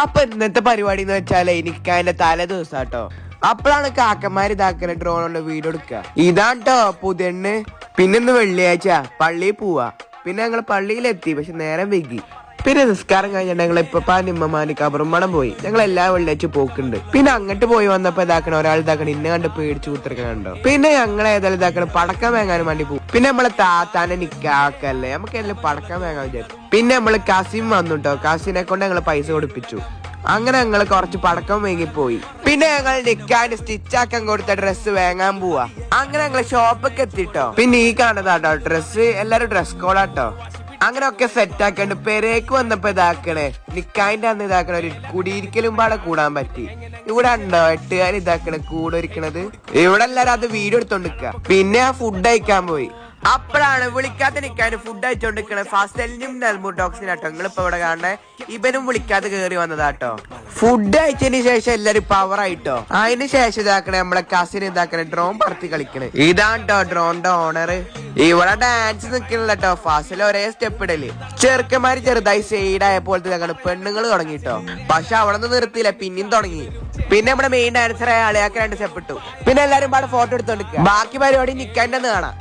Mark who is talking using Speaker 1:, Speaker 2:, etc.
Speaker 1: അപ്പൊ ഇന്നത്തെ പരിപാടി എന്ന് വെച്ചാൽ എനിക്ക് അതിന്റെ തലേ ദിവസം കേട്ടോ അപ്പോഴാണ് കാക്കന്മാർ ഇതാക്കുന്ന കൊണ്ട് വീഡിയോ എടുക്കുക. ഇതാട്ടോ പുതിയണ്ണ്. പിന്നെന്ന് വെള്ളിയാഴ്ച പള്ളിയിൽ പോവാ. പിന്നെ ഞങ്ങൾ പള്ളിയിലെത്തി പക്ഷെ നേരം വൈകി. പിന്നെ നിസ്കാരം കഴിഞ്ഞ ഞങ്ങൾ ഇപ്പൊ നിമ്മമാനി കബറുമണം പോയി. ഞങ്ങൾ എല്ലാ വെള്ളിയാഴ്ച പോക്കുണ്ട്. പിന്നെ അങ്ങോട്ട് പോയി വന്നപ്പോ ഇതാക്കണ ഒരാൾ ഇതാക്കണ ഇന്നെ കണ്ട് പേടിച്ചു കുത്തിരിക്കണുണ്ടോ? പിന്നെ ഞങ്ങൾ ഏതായാലും ഇതാക്കണ പടക്കം വാങ്ങാനും വേണ്ടി പോകും പിന്നെ നമ്മളെ താത്താനെ നിക്കാക്കല്ലേ നമുക്ക് എല്ലാം പടക്കം വാങ്ങാൻ വിചാരിച്ചു. പിന്നെ നമ്മൾ കസിം വന്നു കേട്ടോ കസിനെ കൊണ്ട് ഞങ്ങൾ പൈസ കൊടുപ്പിച്ചു. അങ്ങനെ ഞങ്ങൾ കുറച്ച് പടക്കം വാങ്ങിപ്പോയി പിന്നെ ഞങ്ങൾ നിക്കാൻ സ്റ്റിച്ച് ആക്കാൻ കൊടുത്ത ഡ്രസ്സ് വാങ്ങാൻ പോവാ. അങ്ങനെ ഞങ്ങൾ ഷോപ്പൊക്കെ എത്തിട്ടോ? പിന്നെ ഈ കാണുന്നതാട്ടോ? ഡ്രസ്സ് എല്ലാരും ഡ്രസ് കോഡാട്ടോ അങ്ങനെ സെറ്റാക്കണ്ട് പെരേക്ക് വന്നപ്പോ ഇതാക്കണേ. നിക്കായിന്റെ അന്ന് ഇതാക്കണ ഒരു കുടിയിരിക്കലും പാടെ കൂടാൻ പറ്റി. ഇവിടെ ഉണ്ടോ? എട്ടുകാർ ഇതാക്കണേ കൂടെ ഇരിക്കണത് ഇവിടെ എല്ലാരും അത് വീഡിയോ എടുത്തോണ്ടിരിക്ക പിന്നെ ആ ഫുഡ് കഴിക്കാൻ പോയി. അപ്പോഴാണ് വിളിക്കാതെ നിൽക്കാൻ ഫുഡ് അയച്ചോണ്ടിരിക്കണ ഫാസ്റ്റലിനും നെൽമുട്ടോക്സിനാട്ടോ നിങ്ങളിപ്പോ ഇവിടെ കാണണേ. ഇവനും വിളിക്കാതെ കേറി വന്നതാട്ടോ. ഫുഡ് അയച്ചതിന് ശേഷം എല്ലാരും പവർ ആയിട്ടോ? അതിന് ശേഷം ഇതാക്കണേ നമ്മളെ കസിൻ ഇതാക്കണേ ഡ്രോൺ പറത്തി കളിക്കണേ. ഇതാട്ടോ ഡ്രോണിന്റെ ഓണർ ഇവിടെ ഡാൻസ് നിക്കണല്ലോ ഫാസിൽ ഒരേ സ്റ്റെപ്പ് ഇടൽ. ചെറുക്കന്മാര് ചെറുതായി സൈഡ് ആയ പോലത്തെ ഇതാക്കണ പെണ്ണുങ്ങൾ തുടങ്ങിട്ടോ. പക്ഷെ അവിടെ നിന്ന് നിർത്തിയില്ല പിന്നെയും തുടങ്ങി. പിന്നെ നമ്മുടെ മെയിൻ ഡാൻസർ ആയ ആളെയാക്കി രണ്ട് സ്റ്റെപ്പ് ഇട്ടു. പിന്നെ എല്ലാരും പാടെ ഫോട്ടോ എടുത്തോണ്ട് ബാക്കി പരിപാടി നിക്കാന്റെ കാണാം.